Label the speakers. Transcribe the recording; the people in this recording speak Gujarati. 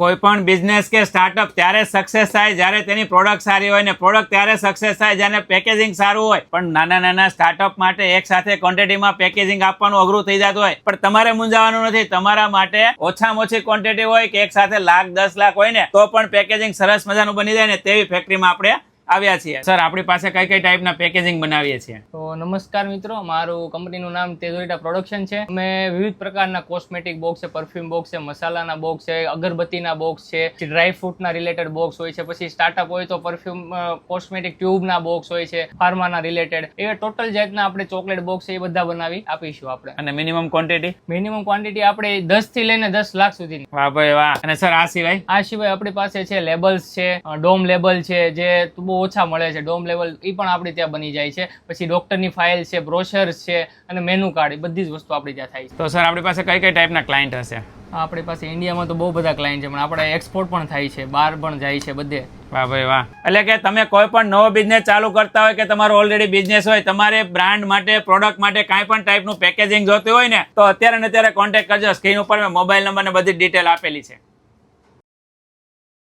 Speaker 1: કોઈ પણ બિઝનેસ કે સ્ટાર્ટઅપ ત્યારે સક્સેસ થાય જ્યારે તેની પ્રોડક્ટ સારી હોય ને પ્રોડક્ટ ત્યારે સક્સેસ થાય જ્યારે પેકેજિંગ સારું હોય. પણ નાના નાના સ્ટાર્ટઅપ માટે એક સાથે ક્વોન્ટિટીમાં પેકેજિંગ આપવાનું અઘરું થઈ જતું હોય. પણ તમારે મૂંઝાવાનું નથી. તમારા માટે ઓછામાં ઓછી ક્વોન્ટિટી હોય કે એક સાથે લાખ, દસ લાખ હોય ને, તો પણ પેકેજિંગ સરસ મજાનું બની જાય ને તેવી ફેક્ટરીમાં આપણે આવ્યા છીએ. સર આપણી પાસે કઈ કઈ ટાઈપના પેકેજિંગ બનાવીએ છીએ?
Speaker 2: તો નમસ્કાર મિત્રો મારું કંપનીનું નામ તેજોરીટા પ્રોડક્શન છે. અમે વિવિધ પ્રકારના કોસ્મેટિક બોક્સ છે પરફ્યુમ બોક્સ છે મસાલાના બોક્સ છે અગરબત્તીના બોક્સ છે ડ્રાય ફ્રૂટના રિલેટેડ બોક્સ હોય છે પછી સ્ટાર્ટઅપ હોય તો પરફ્યુમ કોસ્મેટિક ટ્યુબના બોક્સ હોય છે ફાર્માના રિલેટેડ એવા ટોટલ જાતના આપણે ચોકલેટ બોક્સ છે એ બધા બનાવી આપીશું આપણે.
Speaker 1: અને મિનિમમ ક્વોન્ટિટી
Speaker 2: મિનિમમ ક્વોન્ટિટી આપણે દસથી લઈને દસ લાખ સુધી.
Speaker 1: વાહ ભાઈ વાહ. અને સર આ સિવાય?
Speaker 2: આ સિવાય આપણી પાસે છે લેબલ્સ છે ડોમ લેબલ છે જે બહુ ઓછા મળે છે. ડોમ લેવલ એ પણ આપણે ત્યાં બની જાય છે. પછી ડોક્ટરની ફાઇલ છે બ્રોશર્સ છે અને મેનુ કાર્ડ એ બધી જ વસ્તુ આપણી ત્યાં થાય છે.
Speaker 1: તો સર આપણી પાસે કઈ કઈ ટાઈપના ક્લાયન્ટ હશે?
Speaker 2: આપણી પાસે ઇન્ડિયામાં તો બહુ બધા ક્લાયન્ટ છે પણ આપણે એક્સપોર્ટ પણ થાય છે બહાર પણ જાય છે બધે.
Speaker 1: વાહ ભાઈ વાહ. એટલે કે તમે કોઈ પણ નવો બિઝનેસ ચાલુ કરતા હોય કે તમારો ઓલરેડી બિઝનેસ હોય તમારે બ્રાન્ડ માટે પ્રોડક્ટ માટે કાંઈ પણ ટાઈપનું પેકેજિંગ જોતું હોય ને તો અત્યારે ને અત્યારે કોન્ટેક્ટ કરજો. સ્ક્રીન ઉપર મેં મોબાઈલ નંબર ને બધી ડિટેલ આપેલી છે.